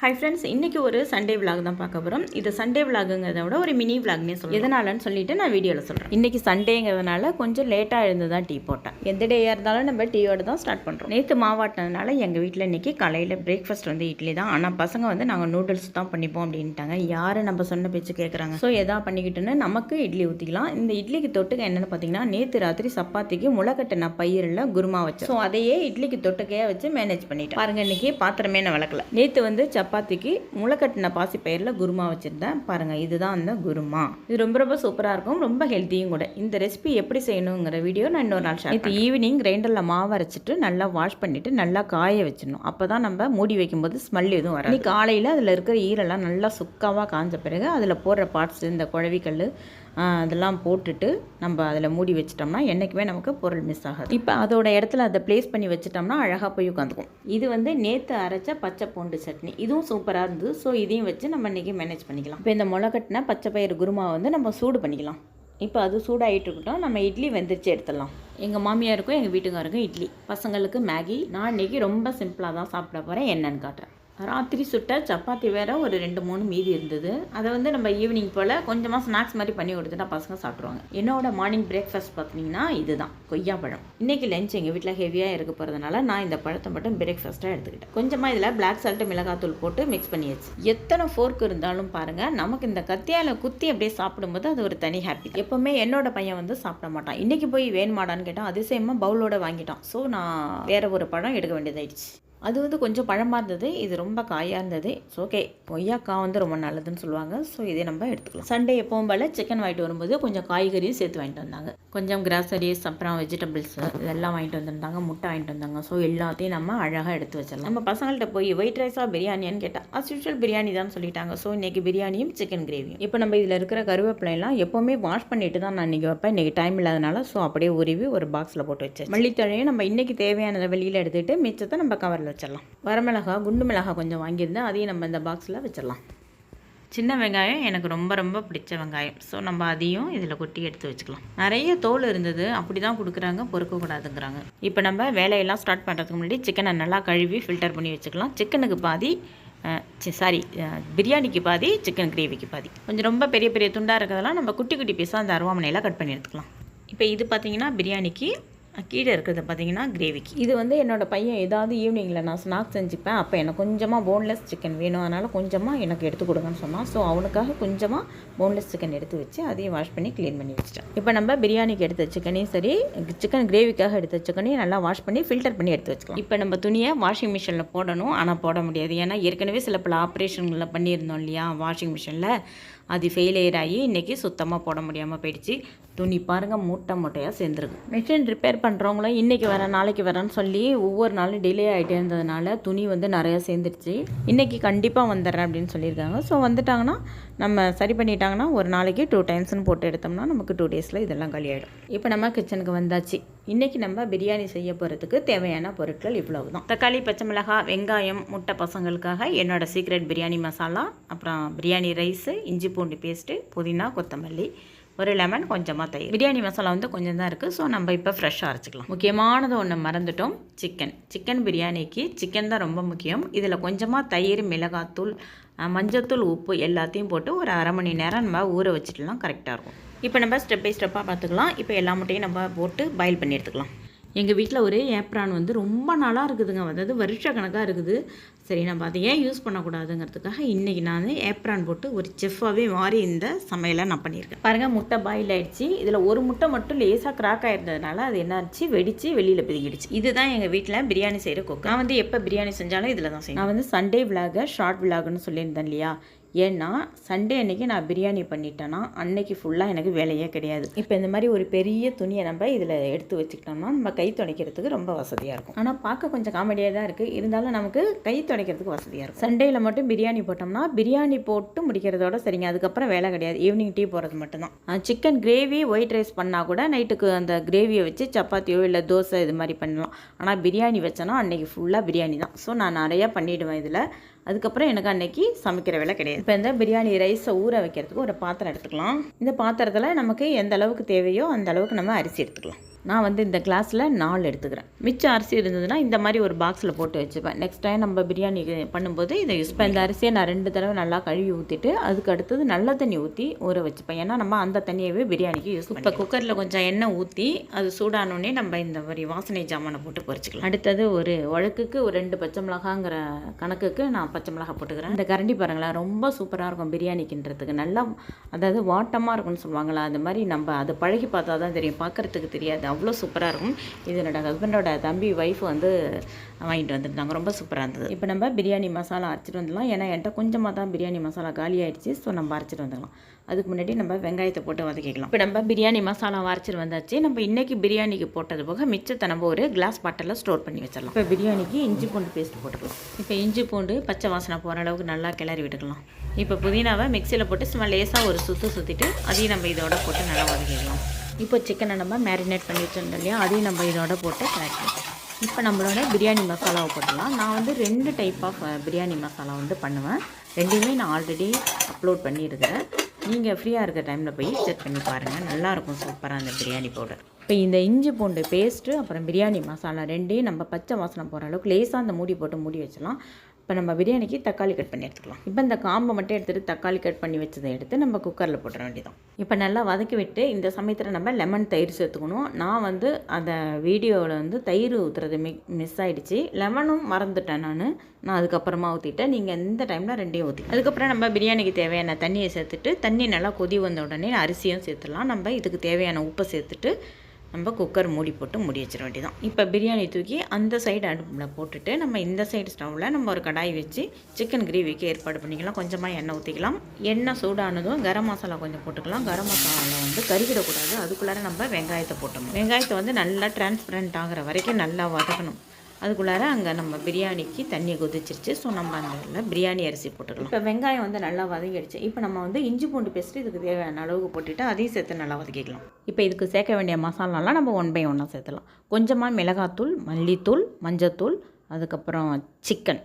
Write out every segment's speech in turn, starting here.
Hi friends இன்றைக்கி ஒரு Sunday vlog தான் பார்க்க போகிறோம் இது சண்டே விலாகுங்கிறத விட ஒரு மினி விலாக்னே சொல்லுவேன் எதனாலன்னு சொல்லிட்டு நான் வீடியோவில் சொல்கிறேன் இன்றைக்கி சண்டேங்கிறதுனால கொஞ்சம் லேட்டாக எழுந்து தான் டீ போட்டேன். எந்த டேயாக இருந்தாலும் நம்ம டீயோட தான் ஸ்டார்ட் பண்ணுறோம் நேற்று மாவாட்டினதுனால எங்கள் வீட்டில் இன்றைக்கி காலையில் பிரேக்ஃபாஸ்ட் வந்து இட்லி தான். ஆனால் பசங்க வந்து நாங்கள் நூடுல்ஸ் தான் பண்ணிப்போம் அப்படின்ட்டாங்க. யார் நம்ம சொன்ன பேச்சு கேட்குறாங்க ஸோ எதா பண்ணிக்கிட்டுன்னு நமக்கு இட்லி ஊற்றிக்கலாம் இந்த இட்லிக்கு தொட்டுக்க என்னென்னு பார்த்தீங்கன்னா நேற்று ராத்திரி சப்பாத்திக்கு முளைக்கட்டின பயிரில் குருமா வச்சேன் ஸோ அதையே இட்லிக்கு தொட்டுக்கையே வச்சு மேனேஜ் பண்ணிட்டேன் பாருங்க இன்றைக்கி பாத்திரமே நான் வளர்க்கல நேற்று வந்து சப் சப்பாத்திக்கு முளைக்கட்டின பாசி பயிரில் குருமா வச்சுருந்தேன். பாருங்கள் இதுதான் அந்த குருமா. இது ரொம்ப ரொம்ப சூப்பராக இருக்கும் ரொம்ப ஹெல்த்தியும் கூட. இந்த ரெசிபி எப்படி செய்யணுங்கிற வீடியோ நான் இன்னொரு நாள் ஷேர் இது ஈவினிங் கிரைண்டரில் மாவு அரைச்சிட்டு நல்லா வாஷ் பண்ணிவிட்டு நல்லா காய வச்சிடணும். அப்போ தான் நம்ம மூடி வைக்கும்போது ஸ்மெல் எதுவும் வராது. இன்னைக்கு காலையில் அதில் இருக்கிற ஈரெல்லாம் நல்லா சுக்காவாக காஞ்ச பிறகு அதில் போடுற பார்ட்ஸ் இந்த குழவிக்கல் அதெல்லாம் போட்டுட்டு நம்ம அதில் மூடி வச்சிட்டோம்னா என்றைக்குமே நமக்கு பொருள் மிஸ் ஆகாது. இப்போ அதோட இடத்துல அதை ப்ளேஸ் பண்ணி வச்சிட்டோம்னா அழகாக போய் உட்காந்துக்கும் இது வந்து நேற்று அரைச்ச பச்சை பூண்டு சட்னி. இதுவும் சூப்பராக இருந்தது. ஸோ இதையும் வச்சு நம்ம இன்றைக்கி மேனேஜ் பண்ணிக்கலாம். இப்போ இந்த முளைக்கட்டின பச்சை பயிறு குருமா வந்து நம்ம சூடு பண்ணிக்கலாம். இப்போ அது சூடாகிட்டு இருக்கட்டும். நம்ம இட்லி வெந்திரிச்சு எடுத்துடலாம். எங்கள் மாமியாருக்கும் எங்கள் வீட்டுக்காருக்கும் இட்லி. பசங்களுக்கு மேகி. நான் இன்றைக்கி ரொம்ப சிம்பிளாக தான் சாப்பிட போகிறேன் என்னன்னு காட்டுறேன். ராத்திரி சுட்ட சப்பாத்தி வேற ஒரு ரெண்டு மூணு மீதி இருந்தது. அதை வந்து நம்ம ஈவினிங் போல் கொஞ்சமாக ஸ்நாக்ஸ் மாதிரி பண்ணி கொடுத்துட்டா பசங்க சாப்பிடுவாங்க. என்னோட மார்னிங் பிரேக்ஃபாஸ்ட் பார்த்தீங்கன்னா இதுதான் கொய்யா பழம். இன்னைக்கு லஞ்ச் எங்கள் வீட்டில் ஹெவியாக இருக்க போகிறதுனால நான் இந்த பழத்தை மட்டும் பிரேக்ஃபாஸ்ட்டாக எடுத்துக்கிட்டேன். கொஞ்சமாக இதில் பிளாக் சால்ட்டு மிளகாத்தூள் போட்டு மிக்ஸ் பண்ணியாச்சு. எத்தனை ஃபோர்க் இருந்தாலும் பாருங்கள் நமக்கு இந்த கத்தியால் குத்தி அப்படியே சாப்பிடும்போது அது ஒரு தனி ஹாப்பி எப்போவுமே என்னோட பையன் வந்து சாப்பிட மாட்டான். இன்றைக்கி போய் வேணுமாடான்னு கேட்டால் அதிசயமாக பவுலோட வாங்கிட்டான். ஸோ நான் வேறு ஒரு பழம் எடுக்க வேண்டியதாயிடுச்சு. அது வந்து கொஞ்சம் பழமாக இருந்தது இது ரொம்ப காயாக இருந்தது. ஸோ ஓகே கொய்யாக்காய் வந்து ரொம்ப நல்லதுன்னு சொல்லுவாங்க. ஸோ இதே நம்ம எடுத்துக்கலாம். சண்டே எப்பவும் போல் சிக்கன் வாங்கிட்டு வரும்போது கொஞ்சம் காய்கறியும் சேர்த்து வாங்கிட்டு வந்தாங்க. கொஞ்சம் கிராசரிஸ் அப்புறம் வெஜிடபிள்ஸ் இதெல்லாம் வாங்கிட்டு வந்திருந்தாங்க. முட்டை வாங்கிட்டு வந்தாங்க. ஸோ எல்லாத்தையும் நம்ம அழகாக எடுத்து வச்சிடலாம். நம்ம பசங்கள்கிட்ட போய் ஒயிட் ரைஸாக பிரியாணியான்னு கேட்டால் அஸ் யூஷுவல் பிரியாணி தான் சொல்லிட்டாங்க. ஸோ இன்றைக்கி பிரியாணியும் சிக்கன் கிரேவியும் இப்போ நம்ம இதில் இருக்கிற கருவேப்பிலையெல்லாம் எப்போவுமே வாஷ் பண்ணிட்டு தான் நான் இன்றைக்கி வைப்பேன். இன்றைக்கி டைம் இல்லாதனால ஸோ அப்படியே உருவி ஒரு பாக்ஸில் போட்டு வச்சேன் மல்லித்தழையும் நம்ம இன்றைக்கி தேவையானதை வெளியில் எடுத்துகிட்டு மிச்சத்தை நம்ம கவரில் வச்சிடலாம் வரமிளகா குண்டு மிளகா கொஞ்சம் வாங்கியிருந்தேன். அதையும் நம்ம இந்த பாக்ஸில் வச்சிடலாம் சின்ன வெங்காயம் எனக்கு ரொம்ப ரொம்ப பிடிச்ச வெங்காயம். ஸோ நம்ம அதையும் இதில் கொட்டி எடுத்து வச்சுக்கலாம். நிறைய தோல் இருந்தது. அப்படி தான் கொடுக்குறாங்க. பொறுக்கக்கூடாதுங்கிறாங்க. இப்போ நம்ம வேலையெல்லாம் ஸ்டார்ட் பண்ணுறதுக்கு முன்னாடி சிக்கனை நல்லா கழுவி ஃபில்டர் பண்ணி வச்சுக்கலாம். சிக்கனுக்கு பாதி சாரி பிரியாணிக்கு பாதி சிக்கன் கிரேவிக்கு பாதி. கொஞ்சம் ரொம்ப பெரிய பெரிய துண்டாக இருக்கிறதெல்லாம் நம்ம குட்டி குட்டி பீஸாக அந்த அருவாமனையில் கட் பண்ணி எடுத்துக்கலாம். இப்போ இது பார்த்திங்கன்னா பிரியாணிக்கு கீழே இருக்கிறது பார்த்தீங்கன்னா கிரேவிக்கு இது வந்து என்னோடய பையன் ஏதாவது ஈவினிங்கில் நான் ஸ்நாக்ஸ் செஞ்சுப்பேன். அப்போ எனக்கு கொஞ்சமாக போன்லெஸ் சிக்கன் வேணும். அதனால் கொஞ்சமாக எனக்கு எடுத்து கொடுங்கன்னு சொன்னான். ஸோ அவனுக்காக கொஞ்சமாக போன்லெஸ் சிக்கன் எடுத்து வச்சு அதையும் வாஷ் பண்ணி க்ளீன் பண்ணி வச்சிட்டேன். இப்போ நம்ம பிரியாணிக்கு எடுத்த சிக்கனையும் சரி சிக்கன் கிரேவிக்காக எடுத்த சிக்கனையும் நல்லா வாஷ் பண்ணி ஃபில்டர் பண்ணி எடுத்து வச்சுக்கலாம். இப்போ நம்ம துணியை வாஷிங் மிஷினில் போடணும். ஆனால் போட முடியாது. ஏன்னா ஏற்கனவே சில பல ஆப்ரேஷன்களில் பண்ணியிருந்தோம் இல்லையா வாஷிங் மிஷினில் அது ஃபெயிலியர் ஆகி இன்றைக்கி சுத்தமாக போட முடியாமல் போயிடுச்சு. துணி பாருங்கள் மூட்டை மூட்டையாக சேர்ந்துருக்கு. மிஷின் ரிப்பேர் பண்ணுறவங்களும் இன்றைக்கி வரேன் நாளைக்கு வரேன்னு சொல்லி ஒவ்வொரு நாளும் டிலே ஆகிட்டே இருந்ததுனால துணி வந்து நிறையா சேர்ந்துருச்சு. இன்றைக்கி கண்டிப்பாக வந்துடுறேன் அப்படின்னு சொல்லியிருக்காங்க. ஸோ வந்துட்டாங்கன்னா நம்ம சரி பண்ணிட்டாங்கன்னா ஒரு நாளைக்கு டூ டைம்ஸ்னு போட்டு எடுத்தோம்னா நமக்கு டூ டேஸில் இதெல்லாம் கழியாயிடும் இப்போ நம்ம கிச்சனுக்கு வந்தாச்சு. இன்றைக்கி நம்ம பிரியாணி செய்ய போகிறதுக்கு தேவையான பொருட்கள் இவ்வளவு தான் தக்காளி பச்சை மிளகாய் வெங்காயம் முட்டை பசங்களுக்காக என்னோடய சீக்ரெட் பிரியாணி மசாலா அப்புறம் பிரியாணி ரைஸு இஞ்சி பூண்டு பேஸ்ட்டு புதினா கொத்தமல்லி ஒரு லெமன் கொஞ்சமாக தயிர். பிரியாணி மசாலா வந்து கொஞ்சம் தான் இருக்குது ஸோ நம்ம இப்போ ஃப்ரெஷ்ஷாக அரைச்சிக்கலாம். முக்கியமானது ஒன்று மறந்துட்டோம். சிக்கன் சிக்கன் பிரியாணிக்கு சிக்கன் தான் ரொம்ப முக்கியம். இதில் கொஞ்சமாக தயிர் மிளகாத்தூள் மஞ்சத்தூள் உப்பு எல்லாத்தையும் போட்டு ஒரு அரை மணி நேரம் நம்ம ஊற வச்சுட்டுலாம் கரெக்டாக இருக்கும். இப்போ நம்ம ஸ்டெப் பை ஸ்டெப்பாக பார்த்துக்கலாம். இப்போ எல்லா முட்டையும் நம்ம போட்டு பாயில் பண்ணி எடுத்துக்கலாம். எங்கள் வீட்டில் ஒரே ஏப்ரான் வந்து ரொம்ப நாளாக இருக்குதுங்க. அதாவது வருஷ கணக்காக இருக்குது. சரி நம்ம அதை ஏன் யூஸ் பண்ணக்கூடாதுங்கிறதுக்காக இன்றைக்கி நான் ஏப்ரான் போட்டு ஒரு செஃப்பாகவே மாறி இந்த சமையலை நான் பண்ணியிருக்கேன். பாருங்கள் முட்டை பாயில் ஆகிடுச்சு இதில் ஒரு முட்டை மட்டும் லேசாக கிராக் ஆயிருந்ததுனால அது என்ன ஆச்சு? வெடித்து வெளியில் பிதிக்கிடுச்சு இதுதான் எங்கள் வீட்டில் பிரியாணி செய்கிற கொக்கு. நான் வந்து எப்போ பிரியாணி செஞ்சாலும் இதில் தான் செய்வேன். நான் வந்து சண்டே விலாக ஷார்ட் விலாகுன்னு சொல்லியிருந்தேன் இல்லையா? ஏன்னா சண்டே அன்னைக்கு நான் பிரியாணி பண்ணிட்டேன்னா அன்னைக்கு ஃபுல்லாக எனக்கு வேலையே கிடையாது. இப்போ இந்த மாதிரி ஒரு பெரிய துணியை நம்ம இதில் எடுத்து வச்சுக்கிட்டோம்னா நம்ம கை துடைக்கிறதுக்கு ரொம்ப வசதியாக இருக்கும். ஆனால் பார்க்க கொஞ்சம் காமெடியாக தான் இருக்குது இருந்தாலும் நமக்கு கை துடைக்கிறதுக்கு வசதியாக இருக்கும். சண்டேயில் மட்டும் பிரியாணி போட்டோம்னா பிரியாணி போட்டு முடிக்கிறதோட சரிங்க. அதுக்கப்புறம் வேலை கிடையாது. ஈவினிங் டீ போகிறது மட்டும்தான். சிக்கன் கிரேவி ஒயிட் ரைஸ் பண்ணால் கூட நைட்டுக்கு அந்த கிரேவியை வச்சு சப்பாத்தியோ இல்லை தோசை இது மாதிரி பண்ணலாம். ஆனால் பிரியாணி வச்சோன்னா அன்றைக்கி ஃபுல்லாக பிரியாணி தான். ஸோ நான் நிறையா பண்ணிவிடுவேன் இதில். அதுக்கப்புறம் எனக்கு அன்னைக்கு சமைக்கிற வேலை கிடையாது. இப்போ இந்த பிரியாணி ரைஸை ஊற வைக்கிறதுக்கு ஒரு பாத்திரம் எடுத்துக்கலாம். இந்த பாத்திரத்தில் நமக்கு எந்த அளவுக்கு தேவையோ அந்த அளவுக்கு நம்ம அரிசி எடுத்துக்கலாம். நான் வந்து இந்த கிளாஸில் நாலு எடுத்துக்கிறேன். மிச்சம் அரிசி இருந்ததுன்னா இந்த மாதிரி ஒரு பாக்ஸில் போட்டு வச்சுப்பேன். நெக்ஸ்ட் டைம் நம்ம பிரியாணி பண்ணும்போது இதை யூஸ் பண்ணி இந்த அரிசியை நான் ரெண்டு தடவை நல்லா கழுவி ஊற்றிட்டு அதுக்கு அடுத்தது நல்ல தண்ணி ஊற்றி ஊற வச்சுப்பேன். ஏன்னா நம்ம அந்த தண்ணியவே பிரியாணிக்கு யூஸ் இப்போ குக்கரில் கொஞ்சம் எண்ணெய் ஊற்றி அது சூடானோடனே நம்ம இந்த மாதிரி வாசனை ஜாமானை போட்டு பொரிச்சிக்கலாம் அடுத்தது ஒரு உழக்குக்கு ஒரு ரெண்டு பச்சை மிளகாங்கிற கணக்குக்கு நான் பச்சை மிளகா போட்டுக்கிறேன். இந்த கரண்டி பாருங்களேன் ரொம்ப சூப்பராக இருக்கும் பிரியாணிக்குன்றதுக்கு. நல்லா அதாவது வாட்டமாக இருக்கும்னு சொல்லுவாங்களா அந்த மாதிரி நம்ம அதை பழகி பார்த்தா தான் தெரியும். பார்க்குறதுக்கு தெரியாது. அவ்வளோ சூப்பராக இருக்கும். இது என்னோடய ஹஸ்பண்டோட தம்பி ஒய்ஃப் வந்து வாங்கிட்டு வந்துருந்தாங்க. ரொம்ப சூப்பராக இருந்தது. இப்போ நம்ம பிரியாணி மசாலா அரைச்சிட்டு வந்துடலாம். ஏன்னா என்கிட்ட கொஞ்சமாக தான் பிரியாணி மசாலா காலி ஆயிடுச்சு. ஸோ நம்ம அரைச்சிட்டு வந்துடலாம். அதுக்கு முன்னாடி நம்ம வெங்காயத்தை போட்டு வதக்கிக்கலாம். இப்போ நம்ம பிரியாணி மசாலா அரைச்சிட்டு வந்தாச்சு. நம்ம இன்றைக்கி பிரியாணிக்கு போட்டது போக மிச்சத்தை நம்ம ஒரு கிளாஸ் பாட்டில் ஸ்டோர் பண்ணி வச்சிடலாம். இப்போ பிரியாணிக்கு இஞ்சி பூண்டு பேஸ்ட் போட்டுக்கலாம். இப்போ இஞ்சி பூண்டு பச்சை வாசனை போகிற அளவுக்கு நல்லா கிளறி விட்டுக்கலாம். இப்போ புதினாவை மிக்சியில் போட்டு சும்மா லேசாக ஒரு சுற்று சுற்றிட்டு அதையும் நம்ம இதோட போட்டு நல்லா வதக்கிக்கலாம். இப்போ சிக்கனை நம்ம மேரினேட் பண்ணி வச்சுருந்தோம் இல்லையா? அதையும் நம்ம இதோட போட்டு கலக்கலாம் இப்போ நம்மளோட பிரியாணி மசாலாவை போட்டுடலாம். நான் வந்து ரெண்டு டைப் ஆஃப் பிரியாணி மசாலா வந்து பண்ணுவேன். ரெண்டுமே நான் ஆல்ரெடி அப்லோட் பண்ணியிருக்கிறேன். நீங்கள் ஃப்ரீயாக இருக்கிற டைமில் போய் செக் பண்ணி பாருங்கள் நல்லாயிருக்கும் சூப்பராக அந்த பிரியாணி பவுடர் இப்போ இந்த இஞ்சி பூண்டு பேஸ்ட்டு அப்புறம் பிரியாணி மசாலா ரெண்டையும் நம்ம பச்சை வாசனை போகிற அளவுக்கு லேசாக அந்த மூடி போட்டு மூடி வச்சிடலாம். இப்போ நம்ம பிரியாணிக்கு தக்காளி கட் பண்ணி எடுத்துக்கலாம். இப்போ இந்த காம்பை மட்டும் எடுத்துகிட்டு தக்காளி கட் பண்ணி வச்சதை எடுத்து நம்ம குக்கரில் போட்டுற வேண்டியதான் இப்போ நல்லா வதக்கி விட்டு இந்த சமயத்தில் நம்ம லெமன் தயிர் சேர்த்துக்கணும். நான் வந்து அந்த வீடியோவில் வந்து தயிர் ஊற்றுறது மி மிஸ் ஆகிடுச்சு லெமனும் மறந்துட்டேன் நான். நான் அதுக்கப்புறமா ஊற்றிட்டேன் நீங்கள் இந்த டைமில் ரெண்டையும் ஊற்றி அதுக்கப்புறம் நம்ம பிரியாணிக்கு தேவையான தண்ணியை சேர்த்துட்டு தண்ணி நல்லா கொதி வந்த உடனே அரிசியும் சேர்த்துடலாம். நம்ம இதுக்கு தேவையான உப்பை சேர்த்துட்டு நம்ம குக்கர் மூடி போட்டு மூடி வச்சிட வேண்டியதான் இப்போ பிரியாணி தூக்கி அந்த சைடு அடுப்பில் போட்டுட்டு நம்ம இந்த சைடு ஸ்டவ்வில் நம்ம ஒரு கடாய் வச்சு சிக்கன் கிரேவிக்கு ஏற்பாடு பண்ணிக்கலாம். கொஞ்சமாக எண்ணெய் ஊற்றிக்கலாம் எண்ணெய் சூடானதும் கரம் மசாலா கொஞ்சம் போட்டுக்கலாம். கரம் மசாலா வந்து கருகிடக்கூடாது. அதுக்குள்ளார நம்ம வெங்காயத்தை போட்டோம் வெங்காயத்தை வந்து நல்லா டிரான்ஸ்பரண்ட் ஆகிற வரைக்கும் நல்லா வதக்கணும். அதுக்குள்ளார அங்கே நம்ம பிரியாணிக்கு தண்ணி கொதிச்சிருச்சு. ஸோ நம்ம அந்த இதில் பிரியாணி அரிசி போட்டுக்கலாம். இப்போ வெங்காயம் வந்து நல்லா வதங்கிடுச்சு. இப்போ நம்ம வந்து இஞ்சி பூண்டு பேஸ்ட்டு இதுக்கு தேவையான அளவுக்கு போட்டுட்டு அதையும் சேர்த்து நல்லா வதக்கிக்கலாம். இப்போ இதுக்கு சேர்க்க வேண்டிய மசாலாலாம் நம்ம ஒன் பை ஒன்னாக சேர்த்துலாம். கொஞ்சமாக மிளகாத்தூள் மல்லித்தூள் மஞ்சத்தூள் அதுக்கப்புறம் சிக்கன்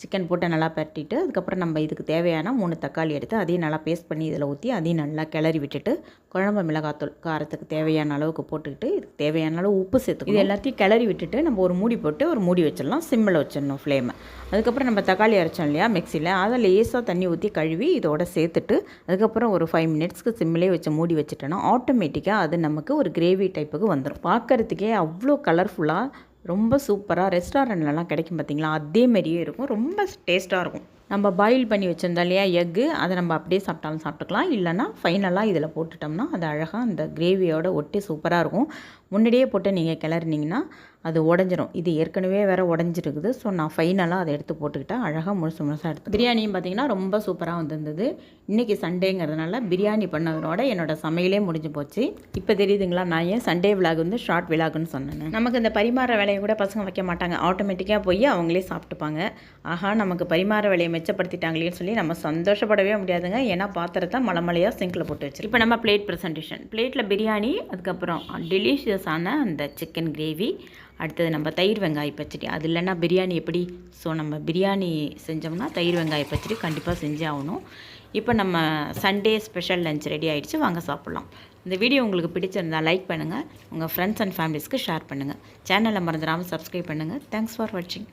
சிக்கன் போட்டு நல்லா பரட்டிட்டு அதுக்கப்புறம் நம்ம இதுக்கு தேவையான மூணு தக்காளி எடுத்து அதையும் நல்லா பேஸ்ட் பண்ணி இதில் ஊற்றி அதையும் நல்லா கிளறி விட்டுட்டு குழம்பு மிளகாத்தூள் காரத்துக்கு தேவையான அளவுக்கு போட்டுக்கிட்டு இதுக்கு தேவையான அளவு உப்பு சேர்த்து இது எல்லாத்தையும் கிளறி விட்டுட்டு நம்ம ஒரு மூடி போட்டு ஒரு மூடி வச்சிடலாம். சிம்மில் வச்சிடணும் ஃப்ளேமை அதுக்கப்புறம் நம்ம தக்காளி அரைச்சோம் இல்லையா மிக்சியில் அதை லேசாக தண்ணி ஊற்றி கழுவி இதோட சேர்த்துட்டு அதுக்கப்புறம் ஒரு ஃபைவ் மினிட்ஸ்க்கு சிம்மிலே வச்சு மூடி வச்சுட்டோன்னா ஆட்டோமேட்டிக்காக அது நமக்கு ஒரு கிரேவி டைப்புக்கு வந்துடும் பார்க்குறதுக்கே அவ்வளோ கலர்ஃபுல்லாக ரொம்ப சூப்பராக ரெஸ்டாரண்ட்லலாம் கிடைக்கும் பார்த்தீங்களா அதே மாதிரியே இருக்கும். ரொம்ப டேஸ்ட்டாக இருக்கும். நம்ம பாயில் பண்ணி வச்சுருந்தோம் இல்லையா எக்கு அதை நம்ம அப்படியே சாப்பிட்டாலும் சாப்பிட்டுக்கலாம். இல்லைனா ஃபைனலாக இதில் போட்டுட்டோம்னா அது அழகாக அந்த கிரேவியோட ஒட்டி சூப்பராக இருக்கும். முன்னாடியே போட்டு நீங்கள் கிளறினீங்கன்னா அது உடஞ்சிரும். இது ஏற்கனவே வேறு உடஞ்சிருக்குது. ஸோ நான் ஃபைனலாக அதை எடுத்து போட்டுக்கிட்டேன். அழகாக முழுசு முழுசாக எடுத்து பிரியாணியும் பார்த்தீங்கன்னா ரொம்ப சூப்பராக வந்திருந்தது. இன்றைக்கி சண்டேங்கிறதுனால பிரியாணி பண்ணதோட என்னோடய சமையலே முடிஞ்சு போச்சு. இப்போ தெரியுதுங்களா நான் ஏன் சண்டே விலாக் வந்து ஷார்ட் விலாகுன்னு சொன்னேன். நமக்கு இந்த பரிமாற வேலையை கூட பசங்க வைக்க மாட்டாங்க. ஆட்டோமேட்டிக்காக போய் அவங்களே சாப்பிட்டுப்பாங்க. ஆஹா நமக்கு பரிமாற வேலையை மெச்சப்படுத்திட்டாங்களேன்னு சொல்லி நம்ம சந்தோஷப்படவே முடியாதுங்க. ஏன்னா பாத்திரத்தை மலமலையாக சிங்கில் போட்டு வச்சு இப்போ நம்ம பிளேட் ப்ரெசன்டேஷன் பிளேட்டில் பிரியாணி அதுக்கப்புறம் டெலிஷியஸான அந்த சிக்கன் கிரேவி அடுத்தது நம்ம தயிர் வெங்காய பச்சடி. அது இல்லைன்னா பிரியாணி எப்படி? ஸோ நம்ம பிரியாணி செஞ்சோம்னா தயிர் வெங்காய பச்சடி கண்டிப்பாக செஞ்சே ஆகணும். இப்போ நம்ம சண்டே ஸ்பெஷல் லஞ்ச் ரெடி ஆகிடுச்சு வாங்க சாப்பிட்லாம். இந்த வீடியோ உங்களுக்கு பிடிச்சிருந்தா லைக் பண்ணுங்கள் உங்கள் ஃப்ரெண்ட்ஸ் அண்ட் ஃபேமிலிஸ்க்கு ஷேர் பண்ணுங்கள் சேனலை மறந்துடாமல் சப்ஸ்கிரைப் பண்ணுங்கள் தேங்க்ஸ் ஃபார் வாட்சிங்